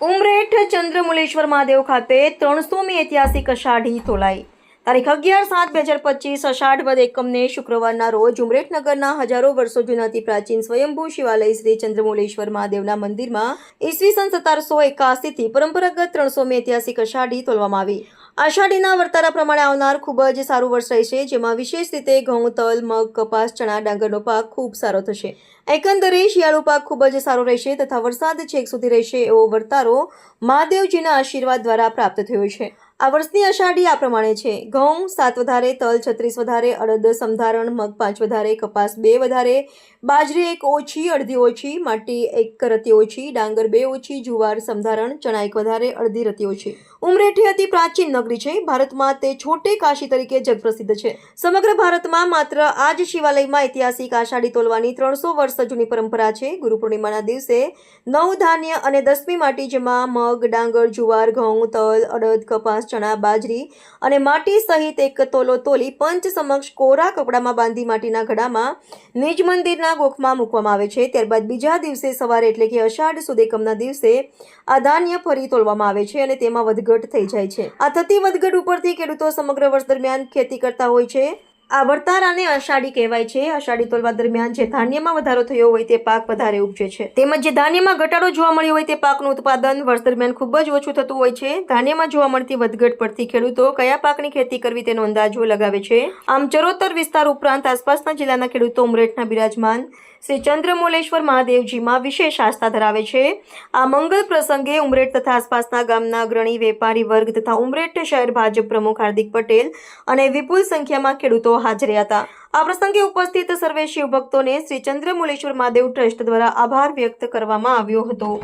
ઉમરેઠ ચંદ્રમુલેશ્વર મહાદેવ ખાતે ત્રણસો મી ઐતિહાસિક અષાઢી તોલાઈ. તારીખ અગિયાર સાત બે હજાર પચીસ અષાઢ વદ એકમને શુક્રવારના રોજ ઉમરેઠનગરના હજારો વર્ષો જૂનાથી પ્રાચીન સ્વયંભૂ શિવાલય શ્રી ચંદ્રમૌલેશ્વર મહાદેવના મંદિરમાં ઈસવીસન સત્તરસો એકાસીથી પરંપરાગત ત્રણસો ઐતિહાસિક અષાઢી તોલવામાં આવી. આષાઢીના વર્તારા પ્રમાણે આવનાર ખૂબ જ સારું વર્ષ રહેશે, જેમાં વિશેષ રીતે ઘઉં, તલ, મગ, કપાસ, ચણા, ડાંગરનો પાક ખૂબ સારો થશે. એકંદરે શિયાળુ પાક ખૂબ જ સારો રહેશે તથા વરસાદ છેક સુધી રહેશે એવો વર્તારો મહાદેવજીના આશીર્વાદ દ્વારા પ્રાપ્ત થયો છે. આ વર્ષની અષાઢી આ પ્રમાણે છે. ઘઉં સાત વધારે, તલ છત્રીસ વધારે, અડદ સમધારણ, મગ પાંચ વધારે, કપાસ બે વધારે, બાજરી એક ઓછી, અડધી ઓછી, માટી એક રતી ઓછી, ડાંગર બે ઓછી, જુવાર સમધારણ, ચણા એક વધારે, અડધી રતી ઓછી. ઉમરેઠી અતિ પ્રાચીન નગરી છે. ભારતમાં તે છોટે કાશી તરીકે જગપ્રસિદ્ધ છે. સમગ્ર ભારતમાં માત્ર આ જ શિવાલયમાં ઐતિહાસિક આષાઢી તોલવાની ત્રણસો વર્ષ જૂની પરંપરા છે. ગુરુ પૂર્ણિમાના દિવસે નવ ધાન્ય અને દસમી માટી જેમાં મગ, ડાંગર, જુવાર, ઘઉં, તલ, અડદ, કપાસ ચણા, બાજરી અને માટી સહિત એક તોલો તોલી પંચ સમક્ષ કોરા કપડામાં બાંધી માટીના ઘડામાં નિજ મંદિરના ગોખમાં મૂકવામાં આવે છે. ત્યારબાદ બીજા દિવસે સવારે એટલે કે અષાઢ સુદ એકમના દિવસે આ ધાન્ય ફરી તોલવામાં આવે છે અને તેમાં વધઘટ થઈ જાય છે. આ થતી વધઘટ ઉપરથી ખેડૂતો સમગ્ર વર્ષ દરમિયાન ખેતી કરતા હોય છે. આ વર્તારાને અષાઢી કહેવાય છે. અષાઢી તોલવા દરમિયાન જે ધાન્યમાં વધારો થયો હોય તે પાક વધારે ઉપજે છે. તેમજ જે ધાન્યમાં ઘટાડો જોવા મળ્યો હોય તે પાકનું ઉત્પાદન વર્ષ દરમિયાન ખૂબ જ ઓછું થતું હોય છે. ધાન્યમાં જોવા મળતી વધઘટ પરથી ખેડૂતો કયા પાકની ખેતી કરવી તેનો અંદાજો લગાવે છે. આમ ચરોતર વિસ્તાર ઉપરાંત આસપાસના જિલ્લાના ખેડૂતો ઉમરેઠના બિરાજમાન શ્રી ચંદ્રમોલેશ્વર મહાદેવજીમાં વિશેષ આસ્થા ધરાવે છે. આ મંગલ પ્રસંગે ઉમરેઠ તથા આસપાસના ગામના અગ્રણી વેપારી વર્ગ તથા ઉમરેઠ શહેર ભાજપ પ્રમુખ હાર્દિક પટેલ અને વિપુલ સંખ્યામાં ખેડૂતો હાજર હતા. આ પ્રસંગે ઉપસ્થિત સર્વે શિવભક્તોને શ્રી ચંદ્રમૌલેશ્વર મહાદેવ ટ્રસ્ટ દ્વારા આભાર વ્યક્ત કરવામાં આવ્યો હતો.